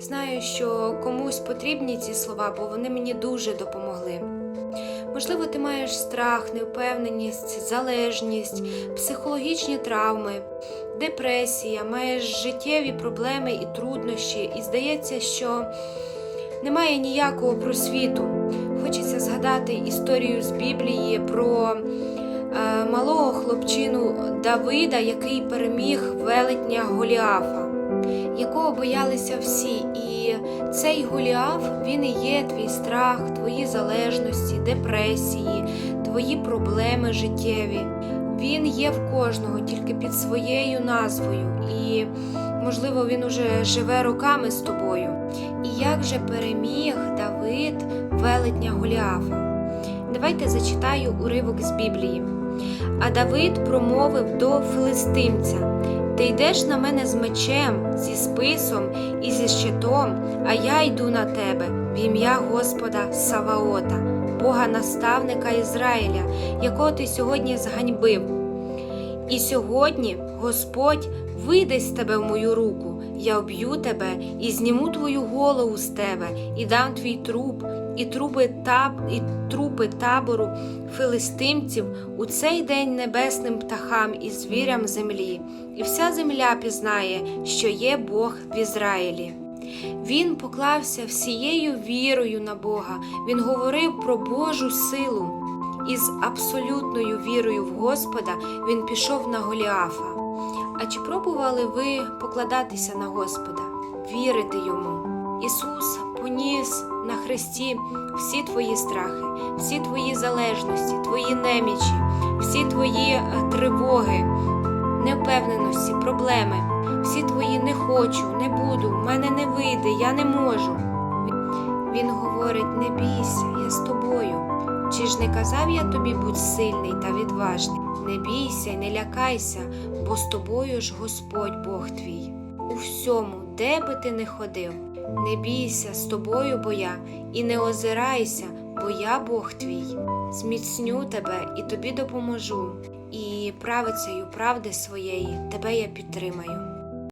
Знаю, що комусь потрібні ці слова, бо вони мені дуже допомогли. Можливо, ти маєш страх, невпевненість, залежність, психологічні травми, депресія, маєш життєві проблеми і труднощі, і здається, що немає ніякого просвіту. Хочеться згадати історію з Біблії про е, малого хлопчину Давида, який переміг велетня Голіафа, якого боялися всі. І цей Голіаф він і є твій страх, твої залежності, депресії, твої проблеми життєві. Він є в кожного, тільки під своєю назвою, і можливо він уже живе роками з тобою. І як же переміг Давид велетня Голіафа? Давайте зачитаю уривок з Біблії. А Давид промовив до филистимця: Ти йдеш на мене з мечем, зі списом і зі щитом, а я йду на тебе в ім'я Господа Саваота, Бога наставника Ізраїля, якого ти сьогодні зганьбив. І сьогодні Господь видасть тебе в мою руку, я об'ю тебе і зніму твою голову з тебе, і дам твій труп, і трупи, таб, і трупи табору филистимців у цей день небесним птахам і звірям землі, і вся земля пізнає, що є Бог в Ізраїлі. Він поклався всією вірою на Бога. Він говорив про Божу силу. І з абсолютною вірою в Господа він пішов на Голіафа. А чи пробували ви покладатися на Господа, вірити йому? Ісус поніс на хресті всі твої страхи, всі твої залежності, твої немічі, всі твої е, тривоги, невпевненості, проблеми, всі твої не хочу, не буду, в мене не вийде, я не можу. Він говорить: не бійся, я з тобою. Чи ж не казав я тобі будь сильний та відважний? Не бійся не лякайся, бо з тобою ж Господь Бог твій. У всьому, де би ти не ходив, не бійся з тобою, бо я, і не озирайся, бо я Бог твій. Зміцню тебе і тобі допоможу, і правицею правди своєї тебе я підтримаю.